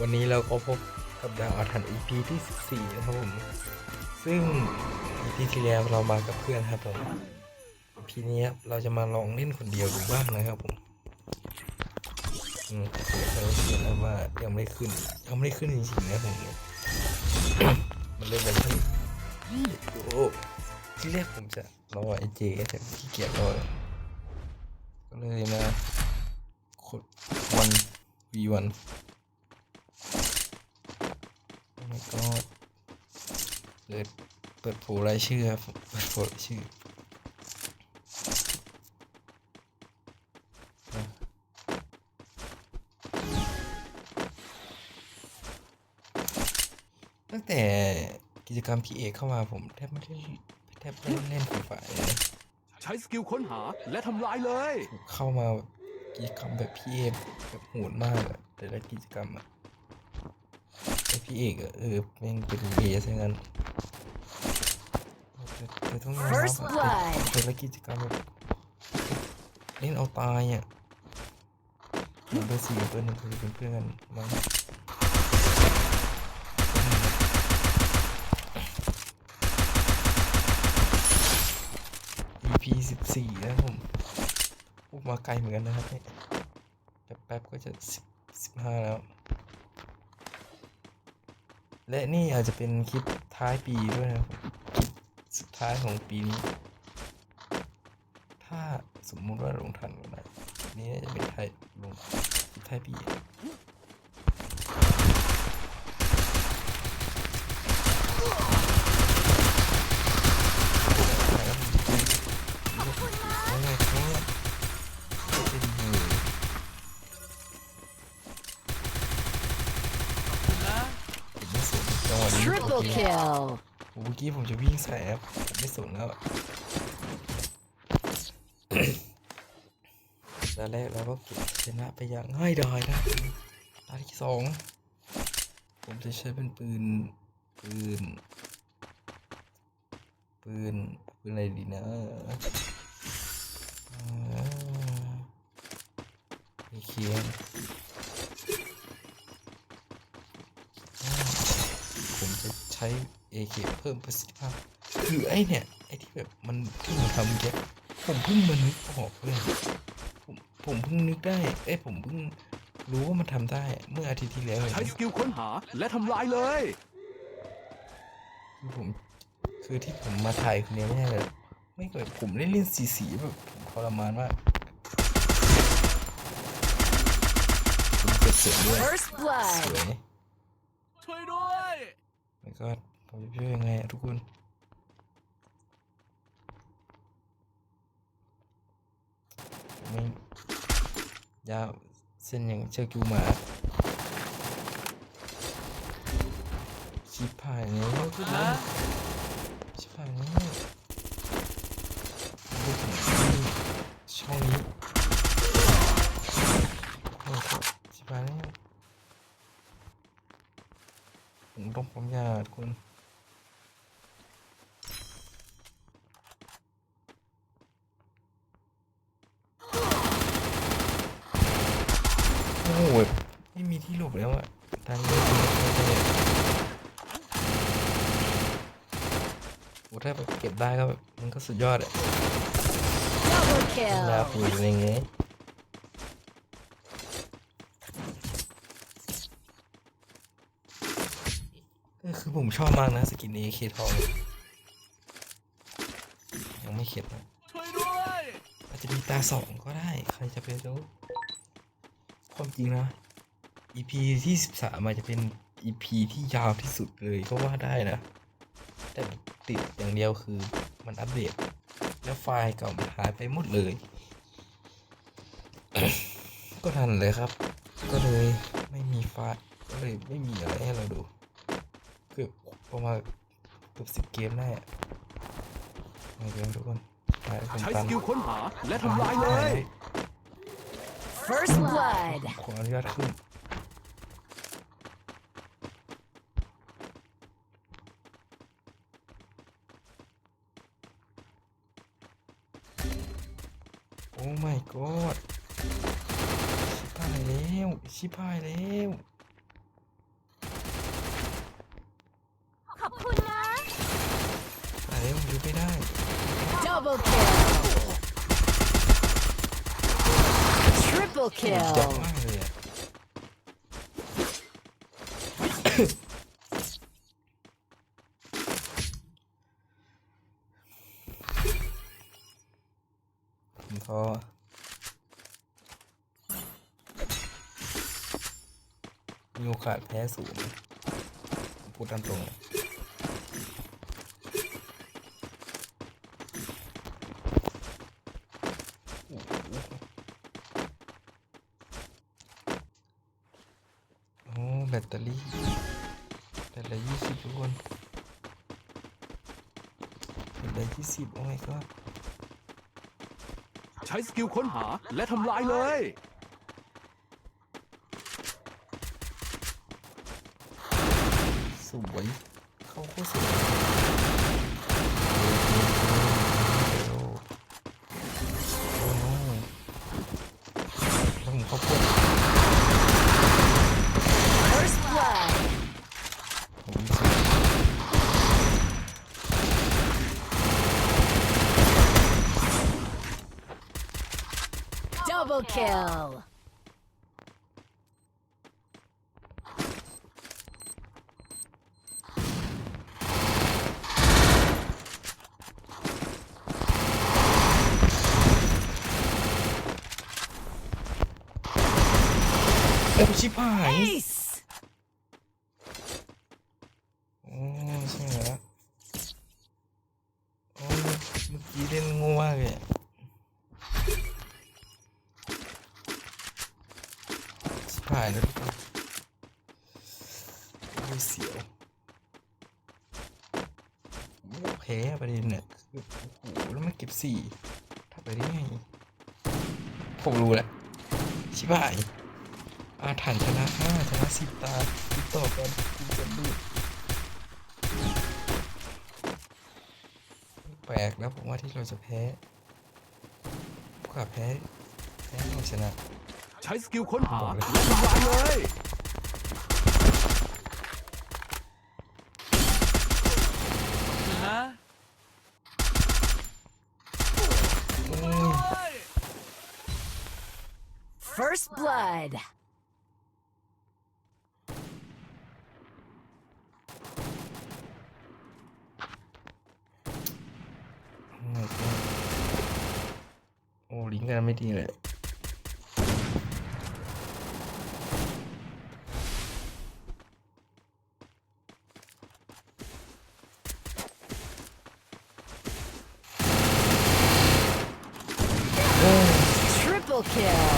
วันนี้เราก็พบกับดาวอาถรรพ์ EP ที่ 14 นะครับผม ซึ่ง EP ที่แล้วเรามากับเพื่อนครับผม EP นี้ครับเราจะมาลองเล่นคนเดียวดูบ้างนะครับผมอืมเรารู้สึกนะว่ายังไม่ได้ขึ้นยังไม่ได้ขึ้นจริงๆนะผมมันเริ่มแบบที่โอ้ที่แรกผมจะรอไอเจแต่ขี้เกียจรอก็เลยมากดวันวีวัน ก็เปิดเปิดโผล่รายชื่อครับเปิดโผล่รายชื่ออะตั้งแต่กิจกรรมพี่เอกเข้ามาผมแทบไม่ได้แทบไม่ได้เล่นฟรีไฟเลยนะใช้สกิลค้นหาและทำลายเลย เข้ามากิจกรรมแบบพี่เอกแบบโหดมากอะแต่ละกิจกรรมอะแต่ พี่เอกอะเออแม่งเป็นเบสอย่างนั้นแต่แต่ต้องยอมรับ First อะ blood แต่แต่ละกิจกรรมแบบเล่นเอาตายอะเบอร์สี่เบอร์หนึ่งคือเป็นเพื่อนกันมั้ง EP สิบสี่นะครับผมพูดมาไกลเหมือนกันนะครับเนี่ยเดี๋ยวแป๊บก็จะสิบสิบห้าแล้ว และนี่อาจจะเป็นคลิปท้ายปีด้วยนะครับคลิปสุดท้ายของปีนี้ ถ้าสมมุติว่าลงทันวันไหนนี่จะเป็นท้ายลงคลิปท้ายปี Triple kill. เมื่อกี้ผมจะวิ่งใส่ครับผมไม่สนแล้วตอนแรกเราก็เก็บชนะไปอย่างง่ายดายนะตาที่สองผมจะใช้เป็นปืน ปืน ปืน ปืนอะไรดีนะเอเคียนผมจะ ใช้ AK เพิ่มประสิทธิภาพ คือไอ้เนี่ย ไอ้ที่แบบมันที่มันทำเมื่อกี้ผมเพิ่งมานึกออกเลยผมผมเพิ่งนึกได้ เอ้ยผมเพิ่งรู้ว่ามันทำได้เมื่ออาทิตย์ที่แล้วเองใช้สกิลค้นหาและทำลายเลยคือผมคือที่ผมมาถ่ายคนนี้ไม่ใช่เลยไม่เคยผมเล่นเล่นสีสีแบบผมทรมานมากผมเก็บเสียงด้วย First ส blood. วยช่วยด้วยแล้ว ก็ผมจะช่วยยังไงทุกคนไม่ยาวเส้นอย่างเชือกจูหมาชิบหายแล้วทุกคนชิบหายแล้วดูถึงที่ช่องนี้โอ้โหชิบหายแล้ว ผมต้องผมยาทุกคนโอ้โหไม่มีที่หลบแล้วอะทางเดินไม่ได้โอ้ถ้าแบบเก็บได้ก็แบบมันก็สุดยอดอะ Double ลา kill. ฟูอะไรเงี้ คือผมชอบมากนะสกินเอเคทองยังไม่เข็ดนะช่วยด้วยอาจจะมีตาสองก็ได้ ใครจะไปรู้ความจริงนะ EP ที่สิบสามอาจจะเป็น EP ที่ยาวที่สุดเลยก็ว่าได้นะ แต่ติดอย่างเดียวคือมันอัปเดต แล้วไฟล์เก่ามันหายไปหมดเลย ก็ทันเลยครับ ก็เลยไม่มีไฟล์ก็เลยไม่มีอะไรให้เราดู กือบประมาณเกือบสิบเกมแน่มาเดี๋ยวทุกคนไปผมใช้ตัสนกิลค้นหาและทำลายเลย First blood. ขออนุญาตขึ้นโอ้ my god ชิบหายแล้ว ชิบหายแล้ว ไปได้ Double kill. Triple จับ kill. มากเลยอะ ผมก็มีโอกาสแพ้สูงผมพูดตามตรงเลยโอ้โหโอ้แบ ตเตอรี่แบตละยี่สิบทุกคนแบตละยี่สิบโอ้ my god ใช้สกิลค้นหาและทำลายเลย สวย เข้าโคตรสวยโอ้โอ้โน้แล้วผมเข้าโคตร First blood. ผมสวย Double kill. โอ้ชิบหาย Ace. โอ้ใช่เหรอโอ้เมื่อกี้เล่นโง่มากเลยอะ ชิบหายแล้วทุกคนโอ้ยเสียวโอ้แพ้ประเด็นเนี่ยคือโอ้โหแล้วมันเก็บสี่ทำไปได้ไงผมรู้แหล้วชิบหายอาถรรพ์ชนะห้าชนะสิบตาติดต่อกันกูจะดูแปลกแล้วผมว่าที่เราจะแพ้พวกเราแพ้แพ้เราชนะ ใช้สกิลค้นหาบอกเลยและทำลายเลยนะโอ้ย First blood. โอ้ยโอ้ลิงก์กันไม่ดีเลย โอ้ Triple kill.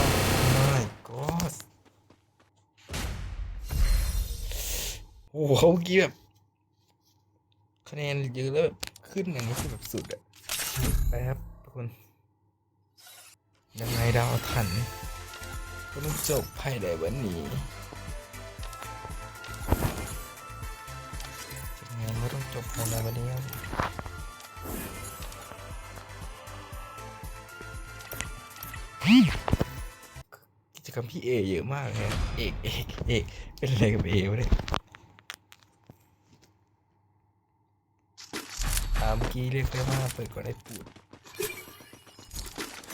my god โอ้โหเขาเมื่อกี้แบบคะแนนเยอะแล้วแบบขึ้นอย่างนี้คือแบบสุดอะไปครับทุกคนยังไงดาวถันก็ต้องจบภายในวันนี้ยังไงก็ต้องจบภายในวันนี้ครับ กิจกรรมพี่เอเยอะมากเลยเอกเอกเอกเป็นอะไรกับเอวะเนี่ยอ่าเมื่อกี้เรียกได้ว่าเปิดก่อนได้ปูด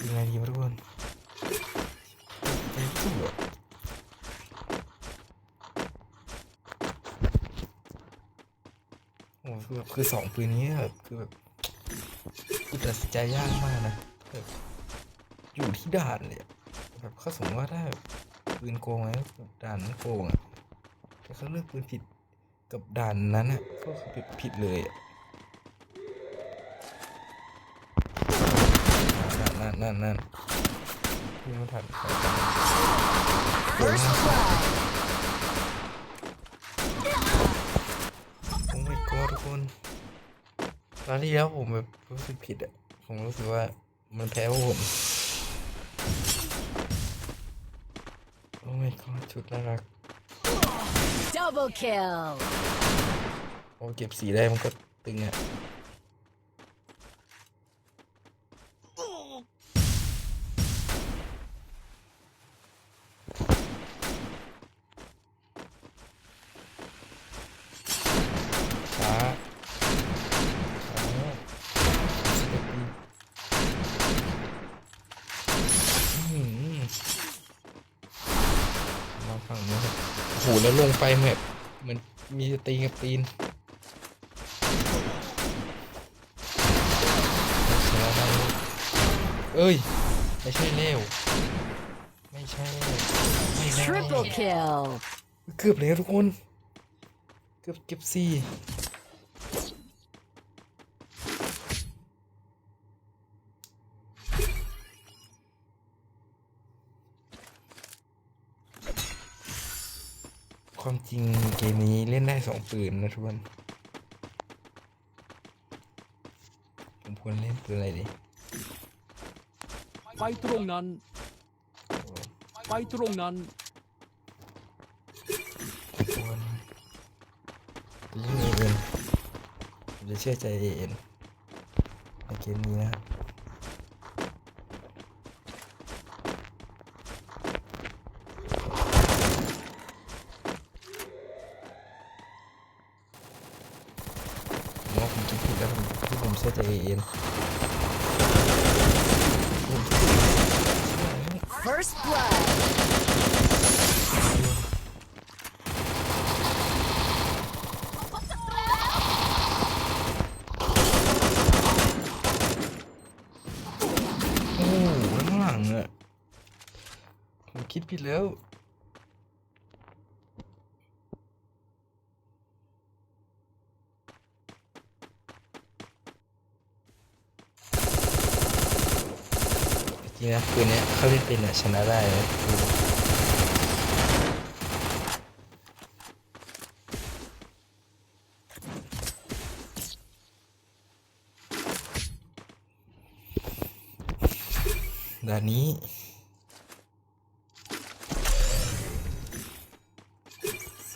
ยังไงดีวะทุกคนใจสู้อะโอ้คือแบบคือสองปืนนี้แบบคือแบบตัดสินใจยากมากนะแบบ อยู่ที่ด่านเลยแบบเขาสมมติว่าถ้าปืนโกงไหมด่านนั้นโกงอะแต่เขาเลือกปืนผิดกับด่านนั้นอะก็ผิดผิดเลยอะนั่นนั่นนั่นนั่นพี่ไม่ทันใคร First blood. โอ้ my god ทุกคนตอนที่แล้วผมแบบรู้สึกผิดอะผมรู้สึกว่ามันแพ้พวกผม my god ชุดน่ารัก Double kill. โอ้เก็บสีได้มันก็ตึงอะ ช้าช้า มาฝั่งนี้ครับ โอ้โหแล้วลงไปแบบเหมันมีตีนกับตีนเอ้ย ไม่ใช่เร็วไม่ใช่ไม่แน่ Triple kill. เกือบแล้วทุกคน เกือบเก็บสี่ ความจริงเกมนี้เล่นได้สองปืนนะทุกคนผมควรเล่นปืนอะไรดี ไปตรงนั้น ไปตรงนั้นควรเล่นเอ็นผมจะเชื่อใจเอ็นในเกมนี้นะครับ ผมว่าผมคิดผิดแล้วผมที่ผมเชื่อใจเอ็น First blood. โอ้โหข้างหลังอะ ผิดแล้ว จริงนะปืนเนี้ยเขาเล่นเป็นอะชนะได้นะด่านนี้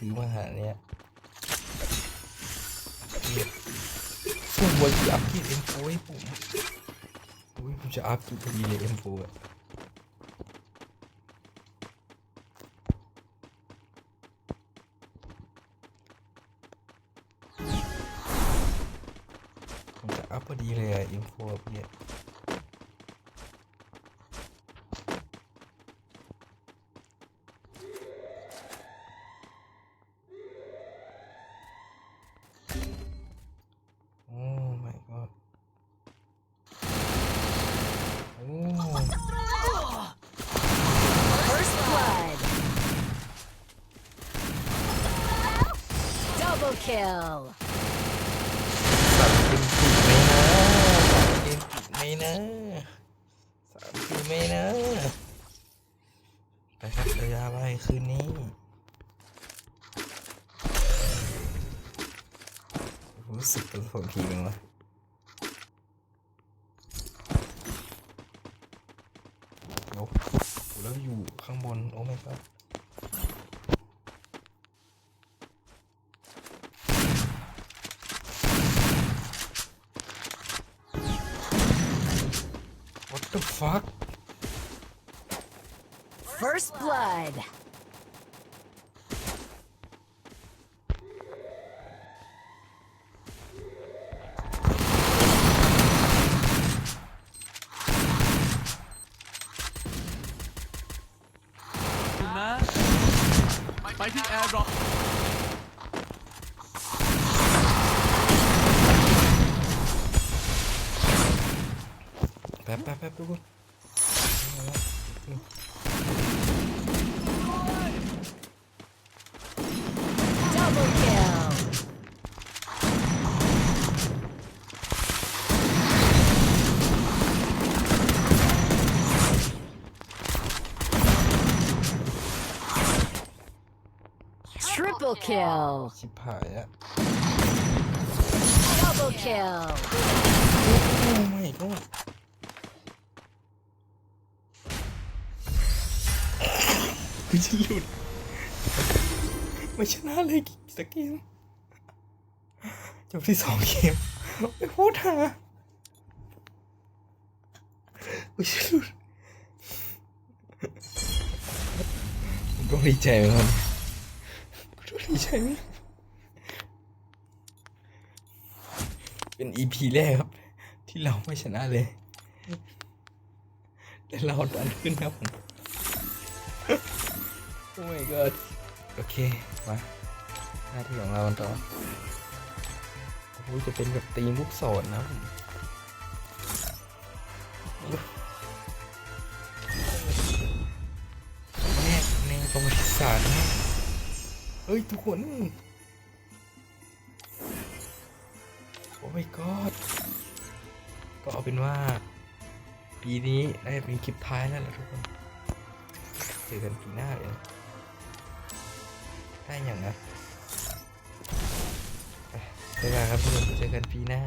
ซื้อมาหาเนี่ยส่วนวันที่อัพกีดเอ็มโฟให้ผมอุ้ยผมจะอัพกีดพอดีเลยเอ็มโฟอะผมจะอัพพอดีเลยอะเอ็มโฟพี่อะ โอ้ my god โอ้ First blood. Double kill. สามเกมติดไหมนะสามเกมติดไหมนะสามเกมไหมนะไปครับระยะไปคืนนี้รู้สึกตัวผมทีนึงวะเดี๋ยวโอ้แล้วอยู่ข้างบน โอ้ my god What the fuck First blood. คุณ ปที่แอร์ดรอปแป๊บแป๊บแป๊บทุกคน Double kill. Triple kill. ชิบหายอะ Double kill. โอ้ไม่ก็ กูจะหลุดไม่ชนะเลยสักเกมจบที่สองเกมไม่พูดหากูจะหลุดผมต้องดีใจเหมือนกันกูต้องดีใจไหมเป็นอีพีแรกครับ ที่เราไม่ชนะเลย แต่เราดันขึ้นครับผม อ้ my god โอเค มาหน้าที่ของเรากันต่อโอ้โหจะเป็นแบบตีมลูกศรนะผมแรกในประวัติศาสตร์นะเฮ้ย ทุกคนโอ้ my god ก็เอาเป็นว่า ปีนี้ได้เป็นคลิปท้ายแล้วล่ะทุกคน เจอกันปีหน้าเลยนะ ได้อย่างนะไปบ๊าครับทุกคนเจอกันปีหน้า